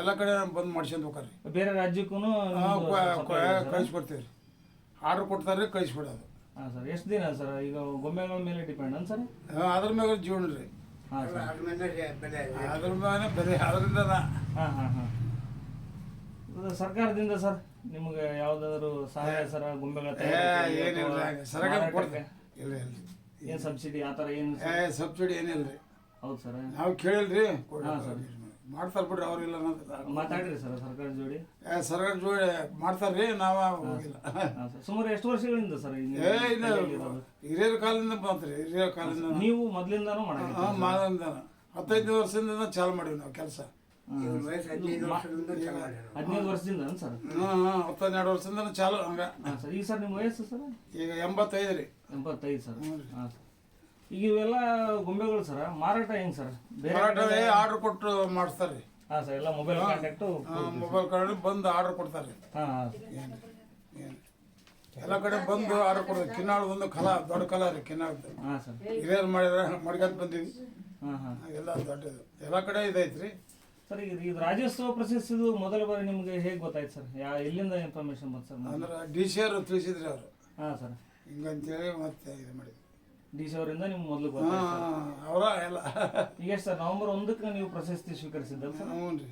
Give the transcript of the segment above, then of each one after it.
ಎಲ್ಲ ಕಡೆ ಬಂದ್ ಮಾಡ್ಸ್ಕೊಂಡ್ ಹೋಗ್ರಿ ಬೇರೆ ರಾಜ್ಯಕ್ಕೂ ಕಳಿಸ್ಕೊಡ್ತೀವಿ. ರೀ ಆರ್ಡರ್ ಕೊಡ್ತಾರೆ ಕಳಿಸ್ಬಿಡೋದು. ಹಾಂ ಸರ್ ಎಷ್ಟು ದಿನ ಸರ್? ಈಗ ಗೊಂಬೆಗಳ ಮೇಲೆ ಡಿಪೆಂಡ್ ಅನ್ ಸರ್? ಹಾ, ಅದ್ರ ಮೇಲೆ ಜೀವನ ರೀ. ಹಾಂ ಸರ್. ಅದ್ರ ಮ್ಯಾಗ ಬೆಲೆ ಅದರಿಂದ ಹಾಂ ಹಾಂ ಹಾಂ. ಸರ್ಕಾರದಿಂದ ಸರ್ ನಿಮಗೆ ಯಾವ್ದಾದ್ರು ಸಹಾಯ ಸರ್ ಗೊಂಬೆಗಳ ಏನಿಲ್ಲ ಸರ್ಕಾರ ಇಲ್ಲ ಇಲ್ಲ. ಏನು ಸಬ್ಸಿಡಿ ಆ ಥರ ಏನು ಸಬ್ಸಿಡಿ ಏನಿಲ್ಲ ರೀ. ಹೌದು ಸರ್. ನಾವು ಕೇಳಿಲ್ರಿ ಹಾಂ ಸರ್. ಮಾಡ್ತಾರ ಬಿಡ್ರಿ ಅವ್ರಿಲ್ಲ ಅನ್ನೋದು. ಮಾತಾಡ್ರಿ ಸರ್ ಸರ್ಕಾರ ಜೋಡಿ. ಏ, ಸರ್ಕಾರ ಜೋಡಿ ಮಾಡ್ತಾರ್ರಿ ನಾವ ಹೋಗಿಲ್ಲ. ಹಾಂ ಸರ್ ಸುಮಾರು ಎಷ್ಟು ವರ್ಷಗಳಿಂದ ಸರ್ ಈ ನೀವು ಏ ಇಲ್ಲ? ಹಿರಿಯರ ಕಾಲದಿಂದ ಬಂತ್ರಿ ಹಿರಿಯರ ಕಾಲದಿಂದ. ನೀವು ಮೊದಲಿಂದಾನು ಹಾ ಮಾದಿಂದ ಹತ್ತೈದು ವರ್ಷದಿಂದ ಚಾಲು ಮಾಡೀವಿ ನಾವು ಕೆಲಸ. ಹದಿನೈದು ವರ್ಷದಿಂದ ಅನ್ ಸರ್? ಹತ್ತನ್ನೆರಡು ವರ್ಷದಿಂದ ಚಾಲು ಹಂಗ. ಹಾಂ ಸರ್ ಈಗ ಸರ್ ನಿಮ್ಮ ವಯಸ್ಸು ಸರ್? ಈಗ ಎಂಬತ್ತೈದು ರೀ. ಎಂಬತ್ತೈದು ಸರ್. ಹ್ಞೂ. ಹಾಂ ಸರ್. ಈಗ ಇವೆಲ್ಲ ಗೊಂಬೆಗಳು ಸರ್ ಮಾರಾಟ ಹೆಂಗ್ ಸರ್? ಬೇರೆ ಆರ್ಡರ್ ಕೊಟ್ಟು ಮಾಡಿಸ್ತಾರೆ. ಹಾಂ ಸರ್ ಎಲ್ಲ ಮೊಬೈಲ್ ಕಾಂಟ್ಯಾಕ್ಟು ಮೊಬೈಲ್ ಕಾರ್ಡ್ ಬಂದು ಆರ್ಡರ್ ಕೊಡ್ತಾರೆ. ಹಾಂ ಏನು ಏನು. ಎಲ್ಲ ಕಡೆ ಬಂದು ಆರ್ಡರ್ ಕೊಡ್ತಾರೆ. ಕಿನ್ನಾಳದ ಒಂದು ಕಲಾ ದೊಡ್ಡ ಕಲಾ ರೀ ಕಿನ್ನಾಳದ. ಹಾಂ ಸರ್. ಹಿರಿಯರು ಮಾಡಿದ್ರೆ ಮಡ್ಗಂತ ಬಂದೀವಿ. ಹಾಂ ಹಾಂ. ಎಲ್ಲ ದೊಡ್ಡದು. ಎಲ್ಲ ಕಡೆ ಇದೈತ್ರಿ. ಸರ್ ಈಗ ಇದು ರಾಜ್ಯೋತ್ಸವ ಪ್ರಶಸ್ತಿದು ಮೊದಲ ಬಾರಿ ನಿಮಗೆ ಹೇಗೆ ಗೊತ್ತಾಯ್ತು ಸರ್? ಯಾ ಎಲ್ಲಿಂದ ಇನ್ಫಾರ್ಮೇಶನ್ ಬಂತು ಸರ್? ಅಂದ್ರೆ ಡಿ ಸಿ ಅವರು ತಿಳಿಸಿದ್ರಿ ಅವರು. ಹಾಂ ಸರ್. ಹಿಂಗಂತೇಳಿ ಮತ್ತೆ ಇದು ಮಾಡಿದ್ವಿ. ಡಿ ಅವರಿಂದ ನಿಮ್ಗೆ ಮೊದಲು ಹಾ ಅವರ ಎಲ್ಲ. ಈಗ ಎಷ್ಟು ಸರ್ ನವೆಂಬರ್ ಒಂದಕ್ಕೆ ನೀವು ಪ್ರಶಸ್ತಿ ಸ್ವೀಕರಿಸಿದ್ದಲ್ಲ ಸರ್? ಹ್ಞೂ ರೀ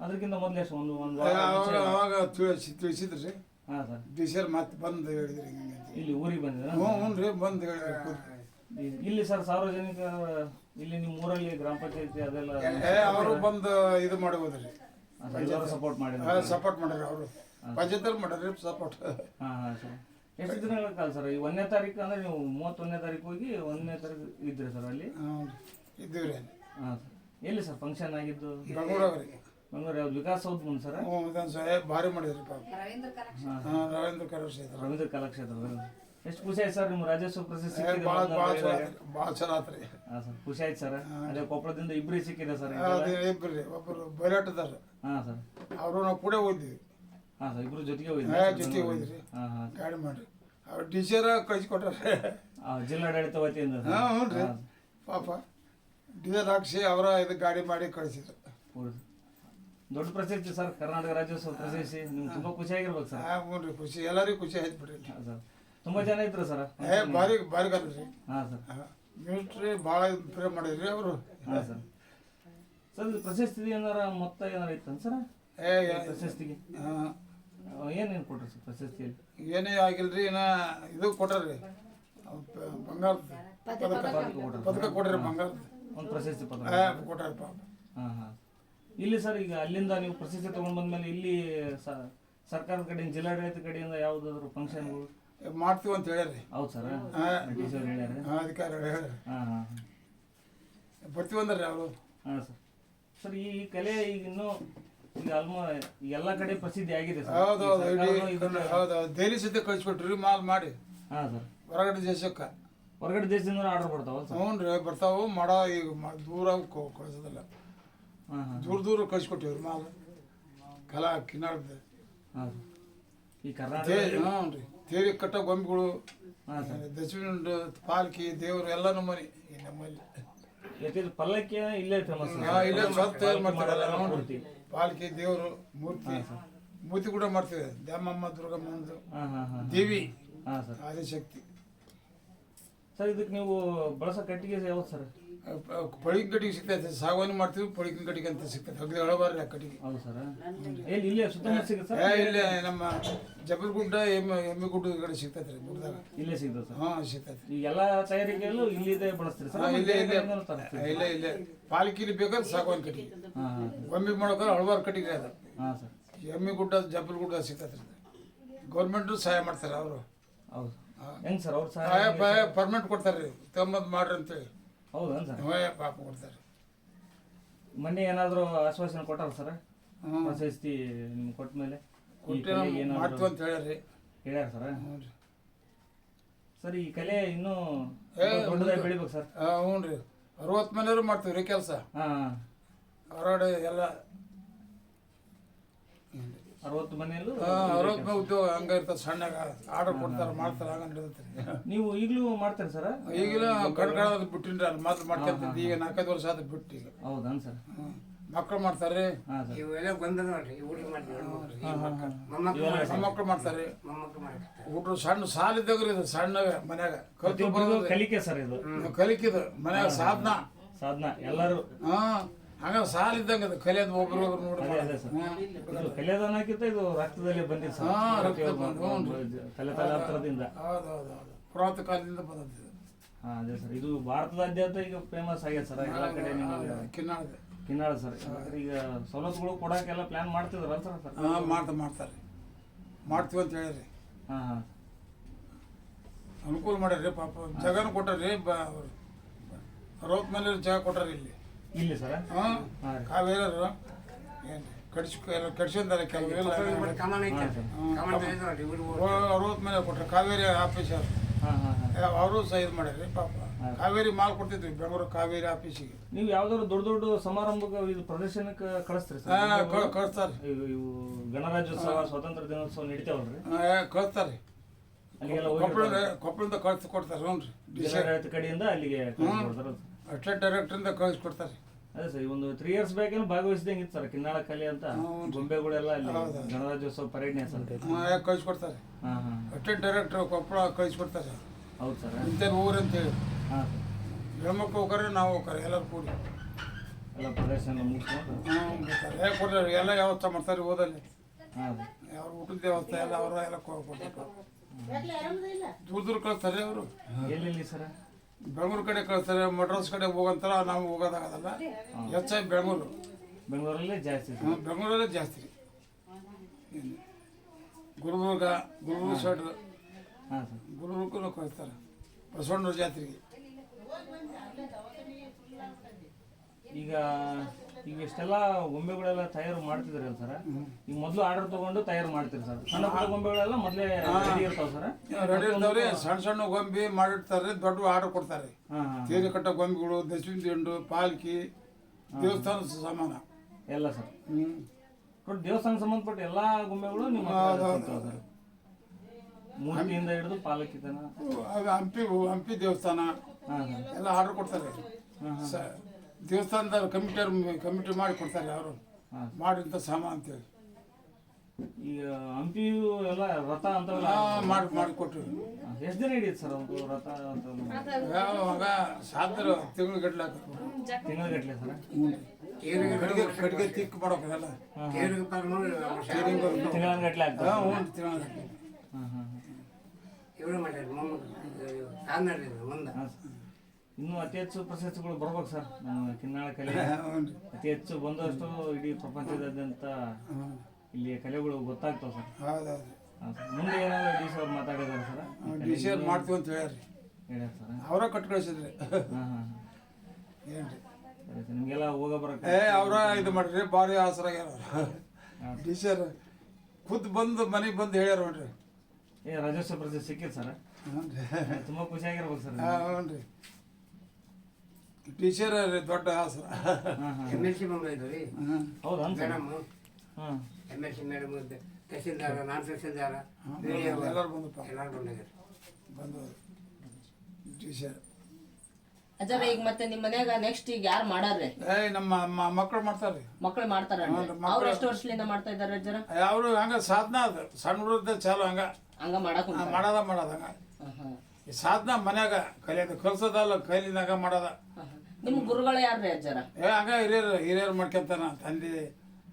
ಅದಕ್ಕಿಂತ ಮೊದಲು ಎಷ್ಟು ಒಂದು ಒಂದು ವಾರ ಅವಾಗ ಅವಾಗ ತಿಳಿಸಿ ತಿಳಿಸಿದ್ರಿ ಹಾಂ ಸರ್. ಅವ್ರು ಮತ್ತೆ ಬಂದು ಹೇಳಿದ್ರಿ ಇಲ್ಲಿ ಊರಿಗೆ ಬಂದಿದೆ ಹ್ಞೂ ಹ್ಞೂ ರೀ ಬಂದು ಹೇಳಿದ್ರಿ. ಕೂತ್ರಿ. ಇಲ್ಲಿ ಸರ್ ಸಾರ್ವಜನಿಕ ಇಲ್ಲಿ ನಿಮ್ಮ ಊರಲ್ಲಿ ಗ್ರಾಮ ಪಂಚಾಯತಿ ಅದೆಲ್ಲ ಏ ಅವರು ಬಂದು ಇದು ಮಾಡ್ಬೋದ್ರಿ ಸಪೋರ್ಟ್ ಮಾಡಿದ್ರು ಸಪೋರ್ಟ್ ಮಾಡ್ಯಾರ ಅವರು. ಪಂಚಾಯತ್ ಮಾಡ್ರಿ ಸಪೋರ್ಟ್ ಹಾಂ ಹಾಂ ಸರ್. ಎಷ್ಟು ದಿನಗಳ ಕಾಲ ಸರ್? ಈ ಒಂದನೇ ತಾರೀಕು ಅಂದ್ರೆ ನೀವು ಮೂವತ್ತೊಂದನೇ ತಾರೀಕು ಹೋಗಿ ಒಂದನೇ ತಾರೀಕು ಇದ್ರಿ ಸರ್ ಅಲ್ಲಿ? ಇದ್ದೀವಿ ರೀ ಹಾಂ ಸರ್. ಎಲ್ಲಿ ಸರ್ ಫಂಕ್ಷನ್ ಆಗಿದ್ದು? ಬೆಂಗಳೂರಾಗ ರೀ ಬೆಂಗಳೂರು ಯಾವ್ದು ವಿಕಾಸ್ ಸೌತ್ ಮುಂದೆ ಸರ್? ಹ್ಞೂ ಭಾರಿ ಮಾಡಿದ್ರಿ ಪಾಪ. ಹಾಂ ಹಾಂ ರವೀಂದ್ರ ಕಲಾಕ್ಷೇತ್ರ. ರವೀಂದ್ರ ಕಲಾಕ್ಷೇತ್ರದಲ್ಲಿ ಎಷ್ಟು ಖುಷಿ ಆಯ್ತು ಸರ್ ನಿಮ್ಮ ರಾಜೇಶ್ವರ ಪ್ರಶಸ್ತಿ ಸಿಕ್ಕಿದೆ ಭಾಳ ಭಾಳ ಚಲೋ ಆತ್ರಿ ಭಾಳ ಚಲೋ ಆತ್ರಿ ಹಾಂ ಸರ್. ಖುಷಿ ಆಯ್ತು ಸರ್. ಅದೇ ಕೊಪ್ಪಳದಿಂದ ಇಬ್ಬರಿಗೆ ಸಿಕ್ಕಿದೆ ಸರ್ ಇಬ್ಬರು ಒಬ್ಬರು ಬಯಲಾಟದಾರ ಹಾಂ ಸರ್. ಅವರು ನಾವು ಕೂಡ ಹೋದ್ವಿ ಹಾಂ ಸರ್ ಇಬ್ರು ಜೊತೆಗೆ ಹಾ, ಹೋಗಿದ್ದೆ ಜೊತೆಗೆ ಹೋಗಿದ್ರಿ. ಹಾಂ ಹಾಂ ಗಾಡಿ ಮಾಡ್ರಿ. ಅವ್ರು ಟೀಚರ್ ಕಳಿಸ್ಕೊಟ್ರೆ ಜಿಲ್ಲಾಡಳಿತ ವತಿಯಿಂದ. ಹಾಂ ಹ್ಞೂ ರೀ. ಪಾಪ ಡೀಸೆಲ್ ಹಾಕ್ಸಿ ಅವರ ಇದು ಗಾಡಿ ಮಾಡಿ ಕಳಿಸಿದ್ರು. ದೊಡ್ಡ ಪ್ರಶಸ್ತಿ ಸರ್ ಕರ್ನಾಟಕ ರಾಜ್ಯೋತ್ಸವ ಪ್ರಶಸ್ತಿ ನಿಮ್ಗೆ ತುಂಬಾ ಖುಷಿ ಆಗಿರ್ಬೇಕು ಸರ್. ಹಾಂ ಹ್ಞೂ ರೀ ಖುಷಿ. ಎಲ್ಲರಿಗೂ ಖುಷಿ ಆಯ್ತು ಬಿಡ್ರಿ ಹಾಂ ಸರ್. ತುಂಬ ಜನ ಇದ್ರು ಸರ್. ಏ ಭಾರಿ ಭಾರಿ ಕಲ್ರಿ ಹಾಂ ಸರ್. ಮಿನಿಸ್ಟ್ರಿ ಭಾಳ ಪ್ರೇ ಮಾಡಿದ್ರಿ ಅವರು. ಹಾಂ ಸರ್. ಸರ್ ಪ್ರಶಸ್ತಿ ಏನಾರ ಮೊತ್ತ ಏನಾರ ಇತ್ತು ಸರ್? ಏ ಪ್ರಶಸ್ತಿಗೆ? ಹಾಂ. ಏನೇನು ಕೊಟ್ರಿ ಸರ್ ಪ್ರಶಸ್ತಿಯಲ್ಲಿ? ಏನೇ ಆಗಿಲ್ರಿ ಏನ ಇದು ಕೊಟ್ರಿ ಬಂಗಾರ ಬಂಗಾರದ ಪದಕ. ಪದಕ ಕೊಟ್ರು. ಬಂಗಾರದ. ಒಂದು ಪ್ರಶಸ್ತಿ ಪತ್ರ ಏ ಕೊಟ್ಟಾರ ಪಾಪ. ಹಾಂ ಹಾಂ. ಇಲ್ಲಿ ಸರ್ ಈಗ ಅಲ್ಲಿಂದ ನೀವು ಪ್ರಶಸ್ತಿ ತಗೊಂಡ್ ಬಂದ್ಮೇಲೆ ಇಲ್ಲಿ ಸ- ಸರ್ಕಾರದ ಕಡೆಯಿಂದ ಜಿಲ್ಲಾಡಳಿತ ಕಡೆಯಿಂದ ಯಾವುದಾದ್ರು ಫಂಕ್ಷನ್ಗಳು ಮಾಡ್ತೀವಿ ಅಂತ ಹೇಳ್ರಿ ಹೌದು ಸರ್. ಹಾ. ಡಿ ಸಿ ಅವ್ರು ಹೇಳ್ಯಾರ ಹಾಂ ಅಧಿಕಾರಿಗಳು ಹಾಂ ಹಾಂ. ಬರ್ತೀವಿ ಅಂದ್ರಿ ಅವರು. ಹಾಂ ಸರ್. ಸರ್ ಈ ಕಲೆ ಈಗ ಇನ್ನೂ ಈಗ ಆಲ್ಮೋ ಎಲ್ಲ ಕಡೆ ಪ್ರಸಿದ್ಧಿ ಆಗಿದೆ ಸರ್. ಹೌದು ಹೌದು ಈ ಇಡೀ ಸರ್ಕಾರನೂ ಇದನ್ನ ಹೌದು ಹೌದು ದೆಹಲಿ ಸದ್ಯ ಕಳಿಸ್ಕೊಟ್ರಿ ಮಾಲ್ ಮಾಡಿ. ಹಾಂ ಸರ್. ಹೊರಗಡೆ ದೇಶಕ್ಕೆ. ಹೊರಗಡೆ ದೇಶದಿಂದ ಆರ್ಡರ್ ಬರ್ತಾವಲ್ಲ ಸರ್? ಹ್ಞೂ ರೀ ಬರ್ತಾವು ಮಾಡ ಈಗ ಮ- ದೂರ ಕೊ- ಕಳ್ಸೋದಿಲ್ಲ. ಹಾಂ ಹಾಂ. ದೂರ ದೂರ ರೀ ಮಾಲ್. ಕಲಾ ಕಿನ್ನಾಳ್ದು ಹಾಂ ಈ ಕರ್ನಾಟಕ ಹ್ಞೂ ರೀ. ತೇರಿ ಕಟ್ಟೋ ಗೊಂಬೆಗಳು ಹಾಂ ಸರ್. ದಶಮಿಂಡು ಪಾಲ್ಕಿ ದೇವರು ಎಲ್ಲ ನಮ್ಮನೆ ಈ ನಮ್ಮಲ್ಲಿ. ಯಾಕಂದ್ರೆ ಪಲ್ಲಕ್ಕಿ ಇಲ್ಲೇ ಫೇಮಸ್ ಹಾ, ಇಲ್ಲೇ ಸ್ವಂತ ತಯಾರು ಮಾಡ್ತಾರಲ್ಲ ನೋಡ್ರಿ ಪಾಲ್ಕಿ ದೇವರು ಮೂರ್ತಿ ಮೂರ್ತಿ ಕೂಡ ಮಾಡ್ತೇವೆ ದ್ಯಾಮಮ್ಮ ದುರ್ಗಮ್ಮಂದು ಹಾಂ ಹಾಂ ಹಾಂ ದೇವಿ. ಆದಿಶಕ್ತಿ ಸರ್ ಇದಕ್ಕೆ ನೀವು ಬಳಸೋ ಕಟ್ಟಿಗೆ ಯಾವ್ದು ಸರ್? ಪಳಿಗಿನ ಕಟ್ಟಿಗೆ ಸಿಗ್ತೈತೆ ಸಾಗವಾನಿ ಮಾಡ್ತೀವಿ ಪಳಿಕಿನ ಕಟ್ಟಿಗೆ ಅಂತ ಸಿಗ್ತದೆ ಅಗದಿ ಹಳಬಾರ್ರಿ ಆ ಕಟ್ಟಿಗೆ. ಹೌದು ಸರ್. ಎಲ್ಲಿ ಇಲ್ಲೇ ಸುತ್ತಮುತ್ತ ಸಿಗುತ್ತೆ ಸರ್? ಇಲ್ಲೇ ನಮ್ಮ ಜಬಲ್ಗುಡ್ಡ ಎಮ್ಮೆ ಎಮ್ಮೆ ಗುಡ್ಡ ಕಡೆ ಸಿಗ್ತೈತೆ ರೀ ಗುಡ್ಡದಾಗ. ಇಲ್ಲೇ ಸಿಗ್ತದೆ ಸರ್. ಹಾಂ ಸಿಗ್ತೈತೆ. ಈ ಎಲ್ಲ ತಯಾರಿಕೆಯಲ್ಲೂ ಇಲ್ಲಿದೆ ಬಳಸ್ತೀರಿ ಸರ್? ಹಾ, ಇಲ್ಲೇ ಇಲ್ಲೇ? ಇಲ್ಲೇ ಇಲ್ಲೇ. ಪಾಲ್ಕಿಲಿ ಬೇಕಾದ್ರೆ ಸಾಗವಾನಿ ಕಟ್ಟಿಗೆ. ಒಮ್ಮೆ ಗೊಂಬೆ ಮಾಡೋಕೆ ಹಳವಾರು ಕಟ್ಟಿಗೆ ಅದು. ಹಾಂ ಸರ್. ಎಮ್ಮೆ ಗುಡ್ಡ ಜಬಲ್ ಗುಡ್ಡ ಸಿಗ್ತೈತೆ ಗೌರ್ಮೆಂಟು ಸಹಾಯ ಮಾಡ್ತಾರೆ ಅವರು. ಹೌದು. ಹೆಂಗ್ ಸರ್ ಅವ್ರು ಸಹ ಸಹಾಯ ಪರ್ಮೆಂಟ್ ಕೊಡ್ತಾರೆ ರೀ. ತಮ್ಮದು ಮಾಡ್ರಿ ಅಂತೇಳಿ. ಹೌದಾ ಸರ್ ಹೇ ಪಾಪ ಕೊಡ್ತಾರೆ. ಮೊನ್ನೆ ಏನಾದರೂ ಆಶ್ವಾಸನೆ ಕೊಟ್ಟಾರ ಸರ್? ಹ್ಞೂ ಪ್ರಶಸ್ತಿ ನಿಮ್ಗೆ ಕೊಟ್ಟ ಮೇಲೆ? ಕೊಟ್ಟೆ ಮಾಡ್ತೀವಿ ಅಂತ ಹೇಳ್ಯಾರಿ ಹೇಳ್ಯಾರ ಸರ್? ಹ್ಞೂ ರೀ. ಸರ್ ಈ ಕಲೆ ಇನ್ನೂ ಏ, ದೊಡ್ಡದಾಗಿ ಬೆಳಿಬೇಕು ಸರ್. ಹ್ಞೂ ರೀ. ಅರವತ್ತು ಮನೆಯವರು ಮಾಡ್ತೀವಿ ರೀ ಕೆಲಸ. ಹಾಂ. ಹೊರಗಡೆ ಎಲ್ಲ ಅರವತ್ತು ಮನೆಯಲ್ಲೂ ಅರವತ್ತು ಉದ್ಯೋಗ ಹಂಗ ಇರ್ತದೆ ಸಣ್ಣಗ ಆರ್ಡರ್ ಕೊಡ್ತಾರೆ ಮಾಡ್ತಾರೆ ಹಂಗ ನಡೀತೈತೆ ನೀವು ಈಗಲೂ ಮಾಡ್ತೀರಿ ಸರ್? ಈಗಿನ ಕಡ್ಕಾಳದ್ ಬಿಟ್ಟಿನ್ರಿ ಅಲ್ಲಿ ಮಾತ್ರ ಮಾಡ್ಕೊಂತಿದ್ದೆ ಈಗ ನಾಲ್ಕೈದು ವರ್ಷ ಆದ ಬಿಟ್ಟು ಈಗ. ಹೌದನ್ ಸರ್? ಮಕ್ಕಳು ಮಾಡ್ತಾರೆ. ಇವೆಲ್ಲ ಬಂದ ನೋಡ್ರಿ ಊಟ ಮಾಡಿ ನೋಡ್ರಿ ಹಾಂ ಹಾಂ ಹಾಂ. ಮೊಮ್ಮಕ್ಕಳು ಮಾಡ್ತಾರೆ. ಮೊಮ್ಮಕ್ಕಳು ಮಾಡ್ತಾರೆ. ಊಟ ಸಣ್ಣ ಸಾಲ ಇದ್ದಾಗ್ರಿ ಇದು ಸಣ್ಣ ಮನ್ಯಾಗ. ಕಲಿಕೆ ಸರ್ ಇದು. ಕಲಿಕಿದು ಮನ್ಯಾಗ ಸಾಧನ. ಸಾಧನ. ಎಲ್ಲರೂ. ಹಾ. ಹಂಗ ಸಾಲ ಇದ್ದಂಗ ಅದು ಕಲಿಯೋದು ಒಬ್ರು ಒಬ್ರು ನೋಡಿ ಇದು ಕಲಿಯೋದನ್ನಕ್ಕಿಂತ ಇದು ರಕ್ತದಲ್ಲಿ ಬಂದಿದೆ ಸರ್. ಹಾ, ರಕ್ತ ಪ್ರತಿಯೊಬ್ಬ ಬಂದು, ತಲೆ ತಲಾಂತರದಿಂದ. ಹೌದು ಹೌದು ಹೌದು. ಪುರಾತ ಕಾಲದಿಂದ ಬಂದದ್ದು ಇದು. ಹಾ ಅದೇ ಸರ್. ಇದು ಭಾರತದಾದ್ಯಂತ ಈಗ ಫೇಮಸ್ ಆಗಿದೆ ಸರ್. ಎಲ್ಲ ಕಡೆ ನಿಮಗೆ. ಕಿನ್ನಾಳದ ಕಿನ್ನಾಳ ಸರ್. ಈಗ ಸವಲತ್ತುಗಳು ಕೊಡಕ್ಕೆಲ್ಲ ಪ್ಲಾನ್ ಮಾಡ್ತಿದ್ರ ಸರ್ ಸರ್? ಹಾಂ ಮಾಡ್ತಾ ಮಾಡ್ತಾರೆ ಮಾಡ್ತೀವಿ ಅಂತ ಹೇಳಿರಿ ಹಾ ಹಾ. ಅನುಕೂಲ ಮಾಡ್ಯಾರಿ ಪಾಪ. ಜಗನ್ ಕೊಟ್ಟಾರಿ ಬ ಅರವತ್ತು ಮೇಲೆ ಜಾಗ ಕೊಟ್ಟಾರ ಇಲ್ಲಿ. ಇಲ್ಲಿ ಸರ? ಹಾ. ಹಾ. ರೀ ಕಾವೇರರು ಏನು ಕಡಿಸ್ ನೋಡ್ರಿ ಊರು ಅರವತ್ತು ಮೇಲೆ ಕೊಟ್ರೆ. ಕಾವೇರಿ ಆಫೀಸರ್ ಹಾ ಹಾ ಹಾ. ಅವರು ಸಹ ಇದು ಮಾಡ್ಯಾರಿ ಪಾಪ. ಕಾವೇರಿ ಮಾಲ್ ಕೊಡ್ತಿದ್ವಿ ಬೆಂಗಳೂರು ಕಾವೇರಿ ಆಫೀಸಿಗೆ ನೀವು ಯಾವ್ದಾದ್ರು ದೊಡ್ಡ ದೊಡ್ಡ ಸಮಾರಂಭಕ್ಕೆ ಇದು ಪ್ರದರ್ಶನಕ್ಕೆ ಕಳಿಸ್ತೀರಿ ಹಾ ಸರ್ ಕಳಿಸ್ತಾರೆ. ಇವು ಇವು ಗಣರಾಜ್ಯೋತ್ಸವ ಸ್ವಾತಂತ್ರ್ಯ ದಿನೋತ್ಸವ ನಡೀತಾವಲ್ರಿ? ಕಳಿಸ್ತಾರೆ. ಅಲ್ಲಿಗೆಲ್ಲ ಕೊಪ್ಪಳದ ಕೊಪ್ಪಳದ ಕಳ್ಸಿ ಕೊಡ್ತಾರೆ ಹ್ಞೂ ರೀ ಕಡೆಯಿಂದ ಅಲ್ಲಿಗೆ ಕಳಿಸ್ಕೊಡ್ತಾರ ಅಷ್ಟೇ ಡೈರೆಕ್ಟ್ರಿಂದ ಕಳಿಸಿ ಕೊಡ್ತಾರೆ. ಅದೇ ಸರ್ ಈ ಒಂದು ತ್ರೀ ಇಯರ್ಸ್ ಬ್ಯಾಕ್ ಏನು ಭಾಗವಹಿಸಿದಂಗೆ ಇತ್ತು ಸರ್ ಕಿನ್ನಾಳ ಕಲೆ ಅಂತ. ಗೊಂಬೆಗಳೆಲ್ಲ ಅಲ್ಲಿ ಗಣರಾಜ್ಯೋತ್ಸವ ಪರೇಡ್ನೇ ಸರ್. ಕಳಿಸ್ಕೊಡ್ತಾರೆ ಕೊಡ್ತಾರೆ. ಹಾಂ ಅಟ್ಲೆಟ್ ಡೈರೆಕ್ಟ್ರ್ ಕೊಪ್ಪಳ ಕಳಿಸ್ಕೊಡ್ತಾರೆ ಹೌದು ಸರ್. ಇಂಥ ಊರು ಅಂತೇಳಿ ಹೇಳಿ. ಸರ್ ಹೆಣ್ಮಕ್ಳು ಹೋಗಾರೆ ನಾವು ಹೋಗಾರೆ ಎಲ್ಲರೂ ಕೂಡಿ. ಎಲ್ಲ ಪ್ರದರ್ಶನ ಮುಗಿಸ್ಕೊಂಡು. ಹೇಗೆ ಕೊಡ್ತಾರೆ? ಎಲ್ಲ ವ್ಯವಸ್ಥೆ ಮಾಡ್ತಾರೆ ಓದಲ್ಲಿ. ಹಾಂ. ಅವ್ರ ಊಟದ ವ್ಯವಸ್ಥೆ ಎಲ್ಲ ಅವರ ಎಲ್ಲ ಕೊಡ್ತಾರೆ. ದೂರ ದೂರ ಕಳಿಸ್ತಾರೆ ಅವರು. ಎಲ್ಲೆಲ್ಲಿ ಸರ್? ಬೆಂಗಳೂರು ಕಡೆ ಕಳಿಸ್ತಾರೆ ಮಡ್ರಾಸ್ ಕಡೆ ಹೋಗಂತಾರ ನಾವು ಹೋಗೋದಾಗಲ್ಲ ಹೆಚ್ಚಾಗಿ ಬೆಂಗಳೂರು. ಬೆಂಗಳೂರಲ್ಲೇ ಜಾಸ್ತಿ ಹ್ಮ್, ಬೆಂಗಳೂರಲ್ಲೇ ಜಾಸ್ತಿ ಏನು? ಗುಲ್ಬರ್ಗ ಗುಲ್ಬರ್ಗ ಸೈಡ್ ಹಾಂ ಸರ್. ಗುಲ್ಬರ್ಗಕ್ಕೂ ಕಳಿಸ್ತಾರೆ. ಬಸವಣ್ಣವ್ರ ಜಾತ್ರೆಗೆ. ಈಗ ಈಗ ಇಷ್ಟೆಲ್ಲ ಗೊಂಬೆಗಳೆಲ್ಲ ತಯಾರು ಮಾಡ್ತಿದ್ರಲ್ಲ ಸರ್. ಈಗ ಮೊದಲು ಆರ್ಡರ್ ತಗೊಂಡು ತಯಾರು ಮಾಡ್ತೀರಿ ಸರ್. ಸಣ್ಣ ಪುಟ್ಟ ಗೊಂಬೆಗಳೆಲ್ಲ ಮೊದಲೇ ರೆಡಿ ಇರ್ತಾವ ಸರ್. ರೆಡಿ ಇರ್ತಾವ್ರಿ. ಸಣ್ಣ ಸಣ್ಣ ಗೊಂಬೆ ಮಾಡಿರ್ತಾರೆ ದೊಡ್ಡ ಆರ್ಡರ್ ಕೊಡ್ತಾರೆ. ತೇರು ಕಟ್ಟ ಗೊಂಬೆಗಳು ದಶಮಿ ದಿಂಡು ಪಾಲ್ಕಿ ದೇವಸ್ಥಾನ ಸಮಾನ. ಎಲ್ಲ ಸರ್. ಹ್ಮ್. ದೇವಸ್ಥಾನ ಸಂಬಂಧಪಟ್ಟ ಎಲ್ಲ ಗೊಂಬೆಗಳು ನಿಮ್ಮ ಸರ್. ಮೂರ್ತಿಯಿಂದ ಹಿಡಿದು ಪಾಲಕಿ ತನ ಅದು ಹಂಪಿ ಹಂಪಿ ದೇವಸ್ಥಾನ. ಎಲ್ಲ ಆರ್ಡರ್ ಕೊಡ್ತಾರೆ. ಸ- ದೇವಸ್ಥಾನದ ಕಮಿಟರ್ ಕಮಿಟಿ ಮಾಡಿ ಕೊಡ್ತಾರೆ ಅವರು. ಹಾಂ. ಮಾಡಿಂತ ಸಾಮಾನು ಅಂತೇಳಿ. ಈಗ ಹಂಪಿಯು ಎಲ್ಲ ರಥ ಅಂತ ಮಾಡಿ ಮಾಡಿ ಕೊಟ್ರು ಎಷ್ಟು ದಿನ ಹಿಡಿಯುತ್ತೆ ಸರ್ ಒಂದು ರಥ ಅಂತ ಯಾವಾಗ ಸಾತರು ತಿಂಗಳು ಗಟ್ಟಲೆ ತಿಂಗಳಗಟ್ಲೆ ಸರ್? ಕಡೆಗೆ ಕಡೆಗೆ ತಿಕ್ ತಿಂಗಳಗಟ್ಲೆ ಆಗ್ತದೆ. ಹ್ಞೂ ತಿಂಗಳು ಹಾಂ ಹಾಂ ಇವರು ಮಾಡ್ಯಾರ ಮುಂದೆ. ಇನ್ನೂ ಅತಿ ಹೆಚ್ಚು ಪ್ರಶಸ್ತಿಗಳು ಬರ್ಬೇಕು ಸರ್ ನಮ್ಮ ಕಿನ್ನಾಳ ಕಲೆ. ಅತಿ ಹೆಚ್ಚು ಬಂದಷ್ಟು ಇಡೀ ಪ್ರಪಂಚದಾದ್ಯಂತ ಇಲ್ಲಿ ಕಲೆಗಳು ಗೊತ್ತಾಗ್ತವೆ ಸರ್. ಹೌದೌದು ಮುಂದೆ ಏನಾದ್ರು ಡಿ ಸಿ ಅವ್ರು ಮಾತಾಡಿದಾರೆ ಸರ್? ಡಿ ಸಿ ಆರ್ ಮಾಡ್ತೀವಿ ಅಂತ ಹೇಳ್ಯಾರಿ ಹೇಳ್ಯಾರ ಸರ್ ಅವರ ಕಟ್ ಕಳಿಸಿದ್ರಿ. ಹಾಂ ಹಾಂ ಏನ್ರಿ? ನಿಮಗೆಲ್ಲ ಹೋಗ ಬರಕ ಏ ಅವರ ಇದು ಮಾಡ್ರಿ ಭಾರಿ ಆಸರ ಡಿ ಸಿ ಅವ್ರು ಖುದ್ ಬಂದು ಮನೆಗೆ ಬಂದು ಹೇಳ್ಯಾರ ನೋಡ್ರಿ. ಏ ರಾಜಸ್ವ ಪ್ರಶಸ್ತಿ ಸಿಕ್ಕಿದೆ ಸರ್. ತುಂಬಾ ಖುಷಿಯಾಗಿರ್ಬೇಕು ಸರ್ ಹ್ಞೂ ರೀ ಡಿ ಸಿ ರೀ ದೊಡ್ಡ ಆಸರ ಎಂ ಎಲ್ ಸಿ ಬಂದಿದ್ದು ರೀ ಹ್ಞೂ ಹೌದಾ ಮೇಡಮ್. ಹಾಂ M L C madam tahsildar ನಾನ್ ತಹಸೀಲ್ದಾರ ಎಲ್ಲರೂ ಬಂದಪ್ಪ. ಎಲ್ಲರೂ ಬಂದಿದ್ದಾರೆ. ಬಂದು ಟೀಚರ್. ಅಜ್ಜಾರ ಈಗ ಮತ್ತೆ ನಿಮ್ಮ ಮನ್ಯಾಗ ನೆಕ್ಸ್ಟ್ ಈಗ ಯಾರು ಮಾಡಾರ್ರಿ? ಏ ನಮ್ಮ ಮ- ಮಕ್ಕಳು ಮಾಡ್ತಾರೆ ಮಕ್ಕಳು ಮಾಡ್ತಾರ ಹ್ಞೂ ರೀ, ಮಕ್ಳು- ಅವ್ರು ಎಷ್ಟು ವರ್ಷದಿಂದ ಮಾಡ್ತಾ ಇದ್ದಾರೆ ಅಜ್ಜರ ಅವರು ಹಂಗ ಸಾಧನ ಅದು. ಸಣ್ಣ ಹುಡುಗದ ಚಾಲು ಹಂಗ. ಹಂಗ ಮಾಡಕ್ ಆ, ಮಾಡೋದ ಮಾಡೋದ ಹಂಗ. ಈ ಸಾಧನ ಮನ್ಯಾಗ ಕಲಿಯೋದು ಕಲ್ಸೋದಲ್ಲ ಕೈಲಿನಾಗ ಮಾಡೋದ. ನಿಮ್ ಗುರುಗಳು ಯಾರ್ರಿ ಅಜ್ಜಾರ? ಏ ಹಂಗ ಹಿರಿಯರು ಹಿರಿಯರು ಮಾಡ್ಕೊಂತಾನ ತಂದೆ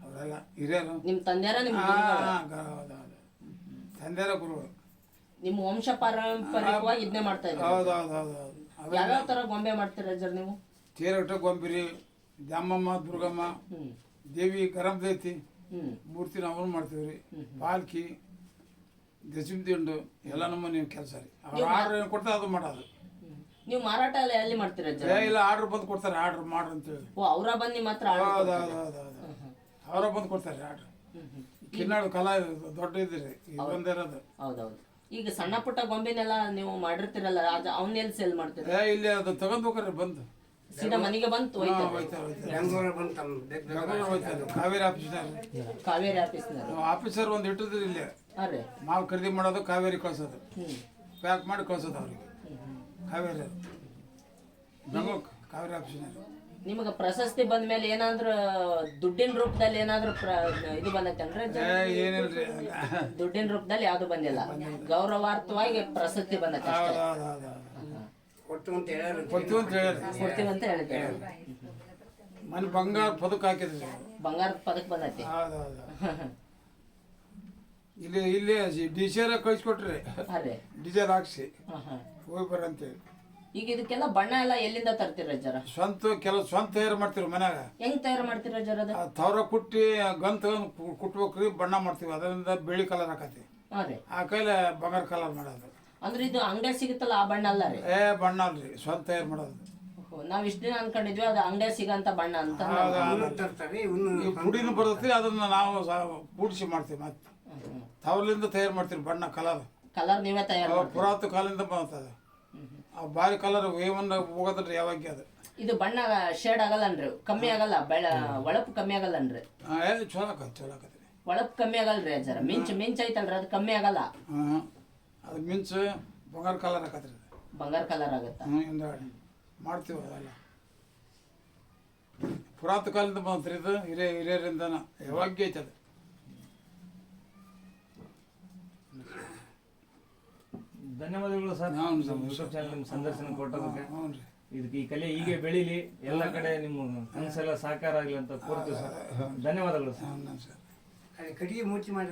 ಅವರೆಲ್ಲ ಹಿರಿಯರು. ನಿಮ್ಮ ತಂದೆಯರ ನಿಮ್ ಹಾ, ಗುರುಗಳು? ಗ- ಹೌದು, ಹೌದು. ತಂದೆರ ಗುರುಗಳು. ನಿಮ್ ವಂಶ ಪಾರಂಪರಿಕವಾಗಿ ಇದನ್ನೇ ಮಾಡ್ತಾ ಇದ್ದಾರೆ. ಹೌದು ಹೌದು ಹೌದು ಹೌದು. ಅದು ಯಾವ್ಯಾವ ತರ ಗೊಂಬೆ ಮಾಡ್ತೀರ ಅಜ್ಜಾರ ನೀವು? ತೇರಟ್ಟ ಗೊಂಬಿರಿ ದ್ಯಾಮಮ್ಮ ದುರ್ಗಮ್ಮ ಹ್ಮ್. ದೇವಿ ಗರಂ ದೈತಿ ಹ್ಮ್. ಮೂರ್ತಿ ನಾವು ಮಾಡ್ತೀವಿ ರೀ. ಪಾಲ್ಕಿ ದಶಮಿ ದಿಂಡು ಎಲ್ಲ ನಮ್ಮ ನೀವು ಕೆಲಸ ರೀ. ಅವ್ರು ಆರ್ಡ್ರ್ ಏನು ಕೊಡ್ತಾರೆ ಅದು ಮಾಡೋದು. ನೀವು ಮಾರಾಟ ಎಲ್ಲ ಎಲ್ಲಿ ಮಾಡ್ತೀರಾ ಏ ಇಲ್ಲ ಆರ್ಡರ್ ಬಂದು ಕೊಡ್ತಾರೆ ಆರ್ಡರ್ ಮಾಡ್ರಿ ಅಂತೇಳಿ ಓ ಅವರ ಬಂದು ನಿಮ್ಮ ಹತ್ರ ಆರ್ಡರ್ ಹೌದು ಹೌದು ಹೌದು ಹೌದು. ಅವರ ಬಂದು ಕೊಡ್ತಾರೆ ಆರ್ಡರ್. ಕಿನ್ನಾಡು ಕಲಾ ಇದು ದೊಡ್ಡ ಇದ್ರಿ ಈಗ ಇರೋದು. ಹೌದೌದು. ಈಗ ಸಣ್ಣ ಪುಟ್ಟ ಗೊಂಬೆನೆಲ್ಲ ನೀವು ಮಾಡಿರ್ತೀರಲ್ಲ ಅದು ಅವನ್ನೆಲ್ಲಿ ಸೇಲ್ ಮಾಡ್ತೀರ? ಏ ಇಲ್ಲಿ ಅದು ತಗೊಂಡ್ ಹೋಗ್ರಿ ಬಂದು. ಸೀದಾ ಮನೆಗೆ ಬಂತು ಹಾ, ಒಯ್ತಾರೆ ಹೋಯ್ತಾರೆ ಹೋಯ್ತಾರೆ ಬೆಂಗಳೂರು ಬಂದು ತಮ್ಮ ಬೇಕು ಬೆಂಗಳೂರು ಹೋಯ್ತಾರೆ ಕಾವೇರಿ ಆಫೀಸ್ನಾಗ ಕಾವೇರಿ ಆಫೀಸ್ನಲ್ಲಿ ಆಫೀಸರ್ ಒಂದು ಇಟ್ಟಿದ್ರು ಇಲ್ಲಿ. ಹಾಂ ರೀ ಮಾಲ್ ಖರೀದಿ ಮಾಡೋದು ಕಾವೇರಿ ಕಳ್ಸೋದು. ಪ್ಯಾಕ್ ಮಾಡಿ ಕಳ್ಸೋದು ಅವ್ರಿಗೆ. ಕಾವೇರಿ. ಬೆಂಗಳೂರು ಕಾವೇರಿ ಆಫೀಸ್ನಾಗ ನಿಮಗೆ ಪ್ರಶಸ್ತಿ ಬಂದ ಮೇಲೆ ಏನಾದ್ರೂ ದುಡ್ಡಿನ ರೂಪದಲ್ಲಿ ಏನಾದ್ರೂ ಪ್ರ- ಇದು ಬಂದೈತೇನ್ರಿ ಏನಿಲ್ರಿ. ದುಡ್ಡಿನ ರೂಪದಲ್ಲಿ ಯಾವ್ದು ಬಂದಿಲ್ಲ. ಗೌರವಾರ್ಥವಾಗಿ ಪ್ರಶಸ್ತಿ ಬಂದೈತೆ ಅಷ್ಟೇ. ಅಂತ ಹೇಳ್ಯಾರ ಕೊಡ್ತೀವಿ ಅಂತ ಹೇಳಿ ಮನೆ ಬಂಗಾರ ಪದಕ ಹಾಕಿದ್ರಿ. ಬಂಗಾರದ ಪದಕ ಬಂದೈತಿ. ಹೌದು ಹೌದು. ಇಲ್ಲಿ ಇಲ್ಲಿ ಕಳಿಸ್ಕೊಟ್ರಿ ಅದೇ. ಹಾಕ್ಸಿ. ಹಾ ಹಾ ಹೋಗಿ ಈಗ ಇದಕ್ಕೆಲ್ಲ ಬಣ್ಣ ಎಲ್ಲ ಎಲ್ಲಿಂದ ತರ್ತೀರ ಜರ? ಸ್ವಂತ ಕೆಲವು ಸ್ವಂತ ತಯಾರು ಮಾಡ್ತೀವಿ ಮನ್ಯಾಗ. ಹೆಂಗ್ ತಯಾರು ಮಾಡ್ತೀರ ಜರ ಅದ? ಆ ತವರ ಕುಟ್ಟಿ ಗಂತ ತಗೊಂಡು ಕು- ಕುಟ್ಬೇಕ್ರಿ ಬಣ್ಣ ಮಾಡ್ತೀವಿ. ಅದರಿಂದ ಬಿಳಿ ಕಲರ್ ಹಾಕತಿ ಹಾ ರೀ. ಆ ಕೈಲೆ ಬಂಗಾರ ಕಲರ್ ಮಾಡೋದು. ಅಂದ್ರೆ ಇದು ಅಂಗಡಿ ಸಿಗುತ್ತಲ್ಲ ಆ ಬಣ್ಣ ಅಲ್ಲ ರೀ? ಏ ಬಣ್ಣ ಅಲ್ರಿ ಸ್ವಂತ ತಯಾರು ಮಾಡೋದು. ಓಹೋ, ನಾವ್ ಇಷ್ಟ ದಿನ ಅನ್ಕೊಂಡಿದ್ವಿ ಅದು ಅಂಗಡಿ ಸಿಗಂತ ಬಣ್ಣ ಅಂತ ನಾವು- ತರ್ತಾರೆ ಇವನು ಈ ಪುಡಿನೂ ಬರ್ತೈತಿ ಅದನ್ನ ನಾವು ಕೂಡಿಸಿ ಮಾಡ್ತೀವಿ ಮತ್ತೆ. ತವಲಿಂದ ತಯಾರು ಮಾಡ್ತೀವಿ ಬಣ್ಣ ಕಲರ್ ಕಲರ್ ನೀವೇ ತಯಾರು ಮಾಡ್ತೀರಾ. ಪುರಾತ ಕಾಲದಿಂದ ಬಂತದ ಆ ಬಾರಿ ಕಲರ್ ವೇವನ್ನ ಹೋಗೋದ್ರಿ ಯಾವಾಗ ಅದು. ಇದು ಬಣ್ಣ ಶೇಡ್ ಆಗಲ್ಲನ್ರಿ. ಕಮ್ಮಿ ಆಗಲ್ಲ ಬೆಳ ಒಳಪು ಕಮ್ಮಿ ಆಗಲ್ಲನ್ರಿ. ಆ, ಏ ಚಲೋ ಆಕತ್ ಚಲೋ ಆಕತ್ರಿ ಒಳಪು ಕಮ್ಮಿ ಆಗಲ್ರಿ ಜರ ಮಿಂಚ್ ಮಿಂಚ್ ಐತಲ್ರಿ ಅದು ಕಮ್ಮಿ ಆಗಲ್ಲ. ಹಾಂ. ಅದು ಮಿಂಚು ಬಂಗಾರ ಕಲರ್ ಹಾಕತ್ರಿ ಅದು. ಬಂಗಾರ ಕಲರ್ ಆಗತ್ತೆ? ಹ್ಞೂ ಹಿಂದಾಡಿ ಮಾಡ್ತೀವಿ ಅದೆಲ್ಲ. ಪುರಾತ ಕಾಲದಿಂದ ಬಂತ್ರಿ ಇದು ಹಿರಿಯ ಹಿರಿಯರಿಂದನ. ಯಾವಾಗ ಐತೆ ಅದು. ಧನ್ಯವಾದಗಳು ಸರ್. ಹ್ಞೂ ಸರ್. ನಮ್ಮ ಯೂಟ್ಯೂಬ್ ಚಾನಲ್ ನಿಮ್ಗೆ ಸಂದರ್ಶನ ಕೊಟ್ಟದಕ್ಕೆ. ಹ್ಞೂ ರೀ ಇದಕ್ಕೆ ಈ ಕಲೆ ಹೀಗೆ ಬೆಳೀಲಿ ಎಲ್ಲ ಕಡೆ ನಿಮ್ಮ ಕನಸೆಲ್ಲ ಸಾಕಾರ ಆಗಲಿ ಅಂತ ಕೋರ್ತೀವಿ ಸರ್. ಧನ್ಯವಾದಗಳು ಸರ್. ಹೌದು ಸರ್. ಕಟ್ಟಿಗೆ ಮೂರ್ತಿ ಮಾಡಿ